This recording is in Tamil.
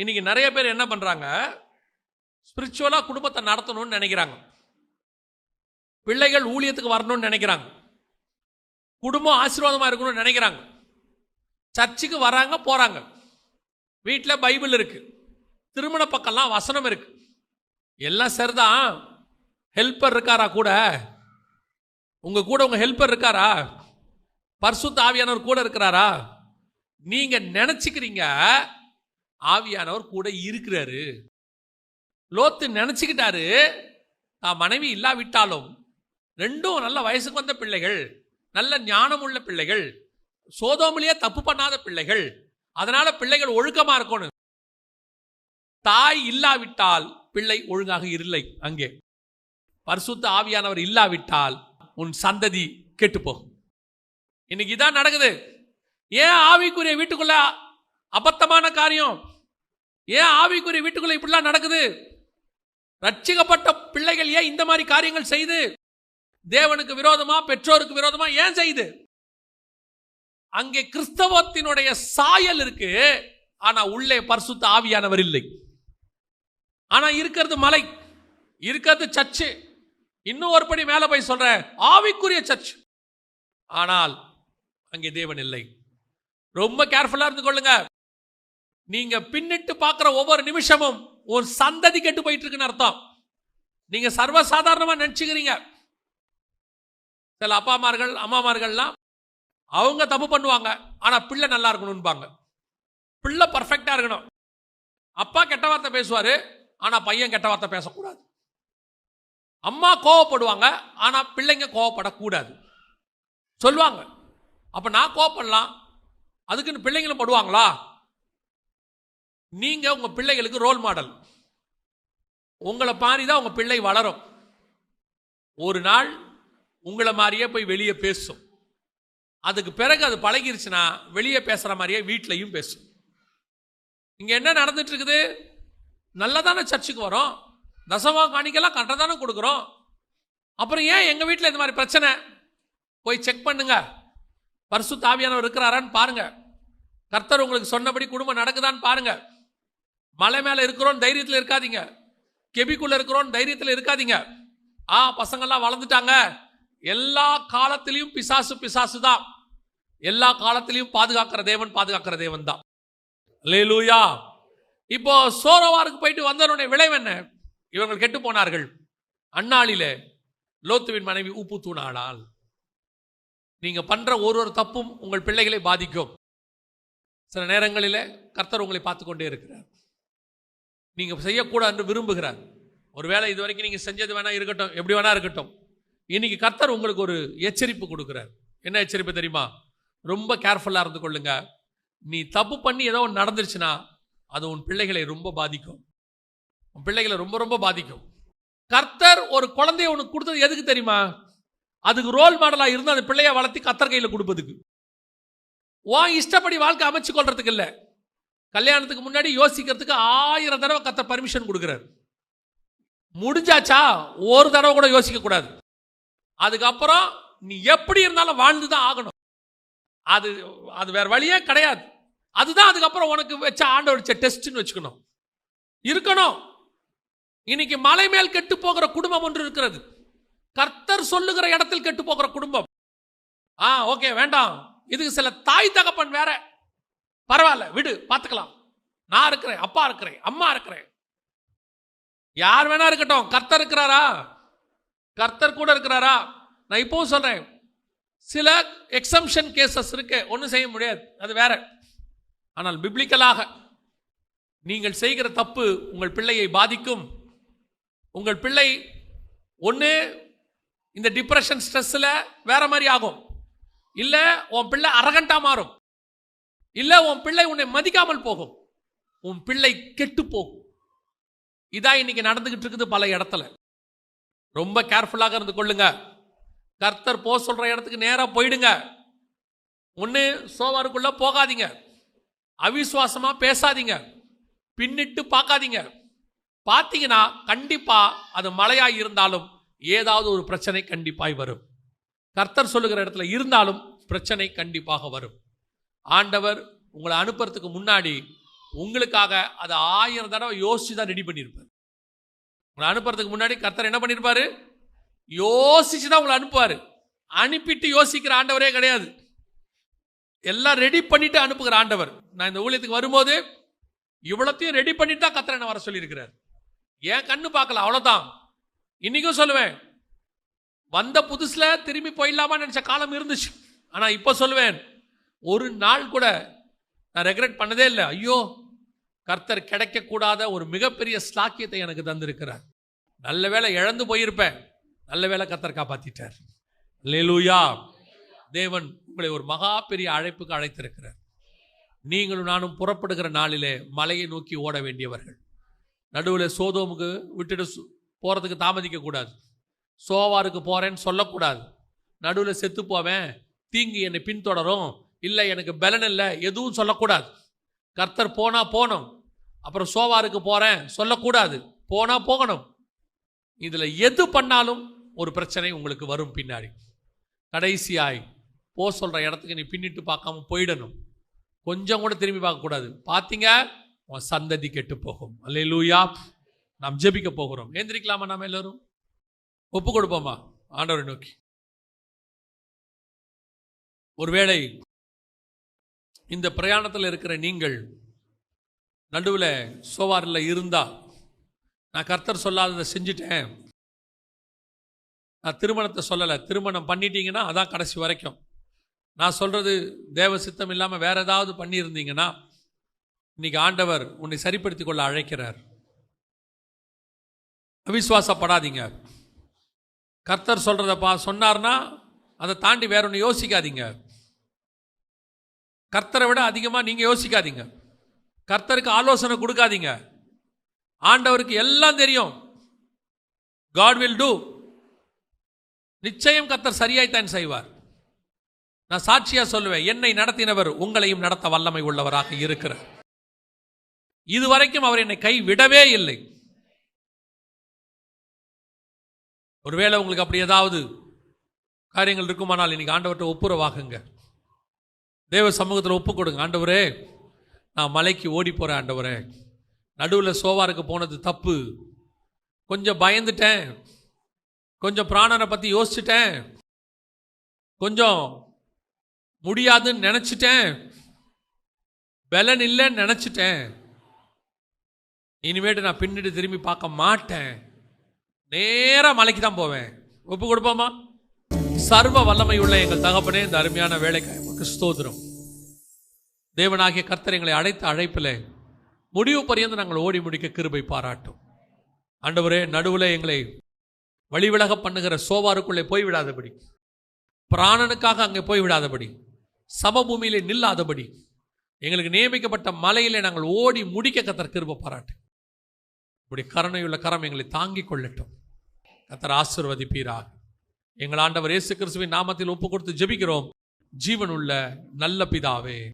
இன்னைக்கு நிறைய பேர் என்ன பண்ணுறாங்க ஸ்பிரிச்சுவலாக குடும்பத்தை நடத்தணும்னு நினைக்கிறாங்க. பிள்ளைகள் ஊழியத்துக்கு வரணும்னு நினைக்கிறாங்க. குடும்பம் ஆசீர்வாதமாக இருக்கணும்னு நினைக்கிறாங்க. சர்ச்சுக்கு வராங்க போகிறாங்க வீட்டில் பைபிள் இருக்குது திருமண பக்கம்லாம் வசனம் இருக்குது எல்லாம் சரிதான். ஹெல்ப்பர் இருக்காரா கூட? உங்கள் கூட உங்கள் ஹெல்ப்பர் இருக்காரா? பர்சு தாவியானவர் கூட இருக்கிறாரா? நீங்கள் நினச்சிக்கிறீங்க ஆவியானவர் கூட இருக்கிறாரு. லோத்து நினச்சிக்கிட்டாரு தான் மனைவி இல்லாவிட்டாலும் ரெண்டும் நல்ல வயசுக்கு வந்த பிள்ளைகள் நல்ல ஞானம் உள்ள பிள்ளைகள் சோதோமிலேயே தப்பு பண்ணாத பிள்ளைகள் அதனால பிள்ளைகள் ஒழுக்கமா இருக்கணும். தாய் இல்லாவிட்டால் பிள்ளை ஒழுங்காக இல்லை. அங்கே. பரிசுத்த ஆவியானவர் இல்லாவிட்டால் உன் சந்ததி கெட்டுப்போகும். இன்னைக்கு இதான் நடக்குது. ஏன் ஆவிக்குரிய வீட்டுக்குள்ள அபத்தமான காரியம்? ஏன் ஆவிக்குரிய வீட்டுக்குள்ள இப்படிலாம் நடக்குது? ரட்சிக்கப்பட்ட பிள்ளைகள் ஏன் இந்த மாதிரி காரியங்கள் செய்து? தேவனுக்கு விரோதமா பெற்றோருக்கு விரோதமா ஏன் செய்து? அங்கே கிறிஸ்தவத்தினுடைய சாயல் இருக்கு ஆனா உள்ளே பரிசுத்த ஆவியானவர் இல்லை. ஆனா இருக்கிறது மலை இருக்கிறது சர்ச்சு இன்னும் ஒரு படி மேல போய் சொல்றேன் ஆவிக்குரிய சர்ச் ஆனால் அங்கே தேவன் இல்லை. ரொம்ப கேர்ஃபுல்லா இருந்து கொள்ளுங்க. நீங்க பின்னிட்டு பார்க்குற ஒவ்வொரு நிமிஷமும் ஒரு சந்ததி கெட்டு போயிட்டு இருக்குன்னு அர்த்தம். நீங்க சர்வசாதாரணமா நினைச்சுக்கிறீங்க. சில அப்பாமார்கள் அம்மாமார்கள்லாம் அவங்க தப்பு பண்ணுவாங்க. ஆனா பிள்ளை நல்லா இருக்கணும்பாங்க. பிள்ளை பர்ஃபெக்டா இருக்கணும். அப்பா கெட்ட வார்த்தை பேசுவாரு. ஆனா பையன் கெட்ட வார்த்தை பேசக்கூடாது. அம்மா கோவப்படுவாங்க. ஆனா பிள்ளைங்க கோவப்படக்கூடாது. சொல்லுவாங்க. அப்ப நான் கோவப்படலாம். அதுக்குன்னு பிள்ளைங்களும் படுவாங்களா? நீங்க உங்க பிள்ளைகளுக்கு ரோல் மாடல் உங்களை பாரி தான் உங்க பிள்ளை வளரும். ஒரு நாள் உங்களை மாதிரியே போய் வெளியே பேசும். அதுக்கு பிறகு அது பழகிருச்சுன்னா வெளியே பேசுற மாதிரியே வீட்லையும் பேசும். இங்க என்ன நடந்துட்டு இருக்குது நல்லதானே சர்ச்சுக்கு வரோம். தசமா காணிக்கெல்லாம் கரெக்டாக தானே கொடுக்குறோம். அப்புறம் ஏன் எங்க வீட்டில் இந்த மாதிரி பிரச்சனை? போய் செக் பண்ணுங்க. பரிசு தாவியானவர் இருக்கிறாரான்னு பாருங்க. கர்த்தர் உங்களுக்கு சொன்னபடி குடும்பம் நடக்குதான்னு பாருங்க. மலை மேல இருக்கிறோம் தைரியத்தில் இருக்காதீங்க. கெபிக்குள்ள இருக்கிறோம் தைரியத்தில் இருக்காதீங்க. ஆ பசங்கள்லாம் வளர்ந்துட்டாங்க. எல்லா காலத்திலையும் பிசாசு பிசாசு தான். எல்லா காலத்திலையும் பாதுகாக்கிற தேவன் பாதுகாக்கிற தேவன் தான். லேலூயா இப்போ சோரோவாருக்கு போயிட்டு வந்தவனுடைய விளைவு என்ன? இவர்கள் கெட்டு போனார்கள். அந்நாளிலே லோத்துவின் மனைவி உப்பு தூணாளால் நீங்க பண்ற ஒரு ஒரு தப்பும் உங்கள் பிள்ளைகளை பாதிக்கும். சில நேரங்களில் கர்த்தர் உங்களை பார்த்து கொண்டே இருக்கிறார். நீங்க செய்யக்கூடாது என்று விரும்புகிறார். ஒருவேளை இது வரைக்கும் நீங்க செஞ்சது வேணா இருக்கட்டும் எப்படி வேணா இருக்கட்டும். இன்னைக்கு கர்த்தர் உங்களுக்கு ஒரு எச்சரிப்பு கொடுக்குறார். என்ன எச்சரிப்பு தெரியுமா? ரொம்ப கேர்ஃபுல்லா இருந்து கொள்ளுங்க. நீ தப்பு பண்ணி ஏதோ ஒன்று நடந்துருச்சுன்னா அது உன் பிள்ளைகளை ரொம்ப பாதிக்கும். உன் பிள்ளைகளை ரொம்ப ரொம்ப பாதிக்கும். கர்த்தர் ஒரு குழந்தைய உனக்கு கொடுத்தது எதுக்கு தெரியுமா? அதுக்கு ரோல் மாடலா இருந்து அந்த பிள்ளைய வளர்த்தி கத்தர் கையில் கொடுப்பதுக்கு. உன் இஷ்டப்படி வாழ்க்கை அமைச்சு கொள்றதுக்கு இல்லை. கல்யாணத்துக்கு முன்னாடி யோசிக்கிறதுக்கு ஆயிரம் தடவை கத்த பர்மிஷன் கொடுக்குறாரு. முடிஞ்சாச்சா? ஒரு தடவை கூட யோசிக்க கூடாது. அதுக்கப்புறம் நீ எப்படி இருந்தாலும் வாழ்ந்து தான் ஆகணும். அது அது வேற வழியே கிடையாது. அதுதான் அதுக்கப்புறம் உனக்கு வச்ச ஆண்டவர் வச்ச டெஸ்ட்னு வச்சுக்கணும். இருக்கணும். இன்னைக்கு மலை மேல் கெட்டு போகிற குடும்பம் ஒன்று இருக்கிறது. கர்த்தர் சொல்லுகிற இடத்தில் கெட்டு போகிற குடும்பம். ஆ ஓகே வேண்டாம். இதுக்கு சில தாய் தகப்பன் வேற பரவாயில்ல விடு பார்த்துக்கலாம். நான் இருக்கிறேன் அப்பா இருக்கிறேன் அம்மா இருக்கிறேன். யார் வேணா இருக்கட்டும் கர்த்தர் இருக்கிறாரா? கர்த்தர் கூட இருக்கிறாரா? நான் இப்பவும் சொல்றேன் சில எக்ஸம்ஷன் கேசஸ் இருக்கு ஒன்றும் செய்ய முடியாது அது வேற. ஆனால் பிப்ளிக்கலாக நீங்கள் செய்கிற தப்பு உங்கள் பிள்ளையை பாதிக்கும். உங்கள் பிள்ளை ஒன்று இந்த டிப்ரெஷன் ஸ்ட்ரெஸ்ஸில் வேற மாதிரி ஆகும். இல்லை உன் பிள்ளை அரகண்டா மாறும். இல்லை உன் பிள்ளை உன்னை மதிக்காமல் போகும். உன் பிள்ளை கெட்டு போகும். இதான் இன்னைக்கு நடந்துகிட்டு இருக்குது பல இடத்துல. ரொம்ப கேர்ஃபுல்லாக இருந்து கொள்ளுங்க. கர்த்தர் போ சொல்ற இடத்துக்கு நேராக போயிடுங்க. ஒன்று சோவாருக்குள்ள போகாதீங்க. அவிசுவாசமா பேசாதீங்க. பின்னிட்டு பார்க்காதீங்க. பார்த்தீங்கன்னா கண்டிப்பா அது மழையா இருந்தாலும் ஏதாவது ஒரு பிரச்சனை கண்டிப்பாய் வரும். கர்த்தர் சொல்லுகிற இடத்துல இருந்தாலும் பிரச்சனை கண்டிப்பாக வரும். ஆண்டவர் உங்களை அனுப்புறதுக்கு முன்னாடி உங்களுக்காக அதை ஆயிரம் தடவை யோசிச்சு தான் ரெடி பண்ணியிருப்பார் உங்களை அனுப்புறதுக்கு முன்னாடி கர்த்தர் என்ன பண்ணியிருப்பாரு யோசிச்சு தான் உங்களை அனுப்புவார். அனுப்பிட்டு யோசிக்கிற ஆண்டவரே கிடையாது. எல்லாம் ரெடி பண்ணிட்டு அனுப்புகிற ஆண்டவர். நான் இந்த ஊழியத்துக்கு வரும்போது இவ்வளத்தையும் ரெடி பண்ணிட்டு தான் கர்த்தர் என்ன வர சொல்லியிருக்கிறார். ஏன் கண்ணு பார்க்கல அவ்வளோதான் இன்னைக்கும் சொல்லுவேன். வந்த புதுசில் திரும்பி போயிடலாமா நினச்ச காலம் இருந்துச்சு. ஆனால் இப்போ சொல்லுவேன். ஒரு நாள் கூட நான் ரெக்ரெட் பண்ணதே இல்லை. ஐயோ கர்த்தர் கிடைக்கக்கூடாத ஒரு மிகப்பெரிய ஸ்லாக்கியத்தை எனக்கு தந்திருக்கிறார். நல்ல வேளை இழந்து போயிருப்பேன். நல்ல வேளை கர்த்தர் காப்பாத்திட்டார். லேலூயா தேவன் உங்களை ஒரு மகா பெரிய அழைப்புக்கு அழைத்திருக்கிறார். நீங்களும் நானும் புறப்படுகிற நாளிலே மலையை நோக்கி ஓட வேண்டியவர்கள். நடுவில் சோதோமுக்கு விட்டுட்டு சு- தாமதிக்க கூடாது. சோவாருக்கு போகிறேன்னு சொல்லக்கூடாது. நடுவில் செத்து போவேன். தீங்கு என்னை பின்தொடரும். இல்லை எனக்கு பலன் இல்லை. எதுவும் சொல்லக்கூடாது. கர்த்தர் போனால் போனோம் அப்புறம் சோவாருக்கு போகிறேன் சொல்லக்கூடாது. போனால் போகணும். இதில் எது பண்ணாலும் ஒரு பிரச்சனை உங்களுக்கு வரும் பின்னாடி. கடைசியாய் போ சொல்கிற இடத்துக்கு நீ பின்னிட்டு பார்க்காம போயிடணும். கொஞ்சம் கூட திரும்பி பார்க்கக்கூடாது. பார்த்தீங்க? உன் சந்ததி கெட்டு போகும் அல்லேலூயா. நாம் ஜெபிக்க போகிறோம். ஏந்திரிக்கலாமா நாம் எல்லாரும்? ஒப்பு கொடுப்போமா ஆண்டவரை நோக்கி. ஒருவேளை இந்த பிரயாணத்தில் இருக்கிற நீங்கள் நடுவில் சோவாரில் இருந்தா நான் கர்த்தர் சொல்லாததை செஞ்சுட்டேன். நான் திருமணத்தை சொல்லலை. திருமணம் பண்ணிட்டீங்கன்னா அதான் கடைசி வரைக்கும். நான் சொல்கிறது தேவ சித்தம் இல்லாமல் வேறு ஏதாவது பண்ணியிருந்தீங்கன்னா இன்னைக்கு ஆண்டவர் உன்னை சரிப்படுத்தி கொள்ள அழைக்கிறார். அவிசுவாசப்படாதீங்க. கர்த்தர் சொல்கிறத பா சொன்னார்னா அதை தாண்டி வேற ஒன்று யோசிக்காதீங்க. கர்த்தரை விட அதிகமாக நீங்கள் யோசிக்காதீங்க. கர்த்தருக்கு ஆலோசனை கொடுக்காதீங்க. ஆண்டவருக்கு எல்லாம் தெரியும். காட் வில் டூ நிச்சயம் கர்த்தர் சரியாய்த்தான் செய்வார். நான் சாட்சியா சொல்லுவேன் என்னை நடத்தினவர் உங்களையும் நடத்த வல்லமை உள்ளவராக இருக்கிறார். இதுவரைக்கும் அவர் என்னை கை விடவே இல்லை. ஒருவேளை உங்களுக்கு அப்படி ஏதாவது காரியங்கள் இருக்குமானால் இன்னைக்கு ஆண்டவர்கிட்ட ஒப்புரவாகுங்க தேவ சமூகத்தில் ஒப்பு கொடுங்க. ஆண்டவரே நான் மலைக்கு ஓடி போகிறேன் ஆண்டவரே. நடுவில் சோவாருக்கு போனது தப்பு. கொஞ்சம் பயந்துட்டேன். கொஞ்சம் பிராணனை பற்றி யோசிச்சுட்டேன். கொஞ்சம் முடியாதுன்னு நினச்சிட்டேன். பலன் இல்லைன்னு நினச்சிட்டேன். இனிமேட்டு நான் பின்னிட்டு திரும்பி பார்க்க மாட்டேன். நேராக மலைக்கு தான் போவேன். ஒப்பு கொடுப்போமா? சர்வ வல்லமை உள்ள எங்கள் தகப்பனே இந்த அருமையான வேலைக்கு உமக்கு ஸ்தோத்திரம். தேவனாகிய கர்த்தர் எங்களை அழைத்த அழைப்பில் முடிவு பரியந்து நாங்கள் ஓடி முடிக்க கிருபை பாராட்டும். ஆண்டவரே நடுவில் எங்களை வழிவிலக பண்ணுகிற சோவாருக்குள்ளே போய் விடாதபடி பிராணனுக்காக அங்கே போய் விடாதபடி சமபூமியிலே நில்லாதபடி எங்களுக்கு நியமிக்கப்பட்ட மலையிலே நாங்கள் ஓடி முடிக்க கத்தர் கிருப பாராட்டு. இப்படி கருணையுள்ள கரம் எங்களை தாங்கிக் கொள்ளட்டும். கத்தர் ஆசிர்வதிப்பீராக. எங்கள் ஆண்டவர் இயேசு கிறிஸ்துவின் நாமத்தில் ஒப்பு கொடுத்து ஜெபிக்கிறோம். ஜீவனுள்ள நல்ல பிதாவே.